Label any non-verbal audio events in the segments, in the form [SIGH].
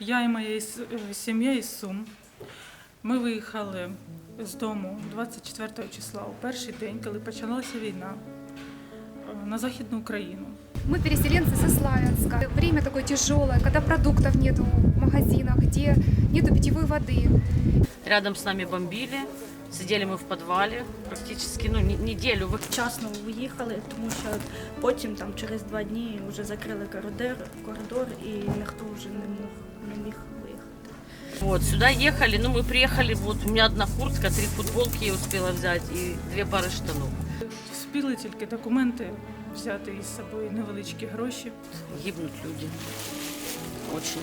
Я і моя с- е, сім'я із Сум. Ми виїхали з дому 24 числа, у перший день, коли почалася війна е, на Західну Україну. Мы переселенцы со Славянска. Время такое тяжелое, когда продуктов нету в магазинах, где нету питьевой воды. Рядом с нами бомбили. Сидели мы в подвале практически ну, не- неделю. Вы- вчасно виїхали, тому що потім там через два дні вже закрили коридор, коридор і ніхто вже не мог не міг виїхати. Вот, сюда ехали, ну мы приехали, вот у меня одна куртка, три футболки я успела взять и две пары штанов. Вспіли тільки документи взяти із собою невеличкі гроші. Гибнут люди. Очень.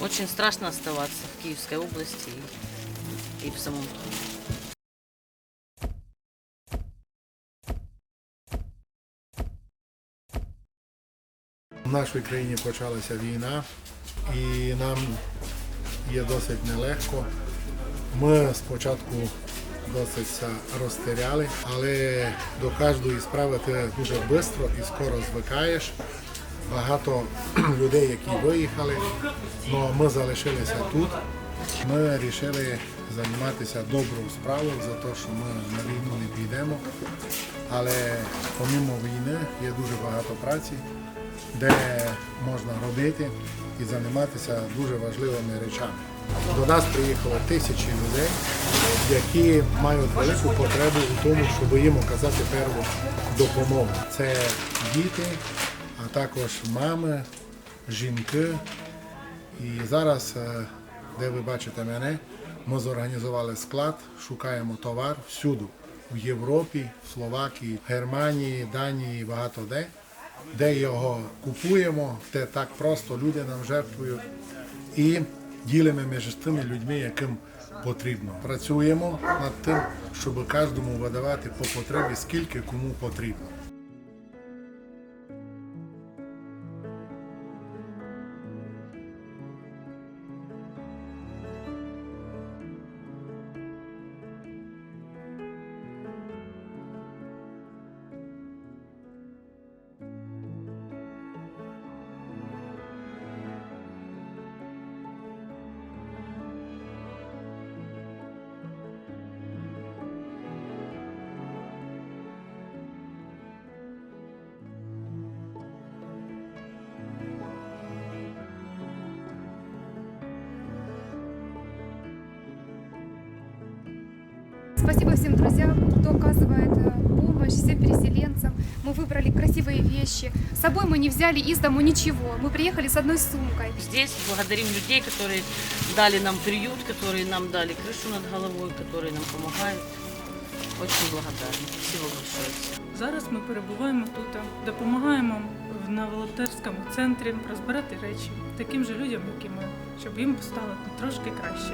Очень страшно оставаться в Киевской области и, и в самом Киеве. В нашій країні почалася війна, і нам є досить нелегко. Ми спочатку досить розтеряли, але до кожної справи ти дуже швидко і скоро звикаєш. Багато [CLEARS THROAT] людей, які виїхали, але ми залишилися тут. Ми вирішили займатися доброю справою за те, що ми на війну не підемо. Але помимо війни є дуже багато праці, де можна робити і займатися дуже важливими речами. До нас приїхало тисячі людей, які мають велику потребу у тому, щоб їм оказати перву допомогу. Це діти, а також мами, жінки. І зараз, е, де ви бачите мене, ми зорганізували склад, шукаємо товар всюди. В Європі, в Словакії, Германії, Данії, багато де, де його купуємо, де так просто люди нам жертвують. І ділимо між тими людьми, яким потрібно. Працюємо над тим, щоб кожному видавати по потребі, скільки кому потрібно. Спасибо всем друзьям, кто оказывает э, помощь, всем переселенцам. Мы выбрали красивые вещи. С собой мы не взяли из дому ничего. Мы приехали с одной сумкой. Здесь благодарим людей, которые дали нам приют, которые нам дали крышу над головой, которые нам помогают. Очень благодарны. Спасибо большое. Зараз ми перебуваємо тут, допомагаємо в- на волонтерському центрі розбирати речі таким же людям, як і ми, щоб їм стало трошки краще.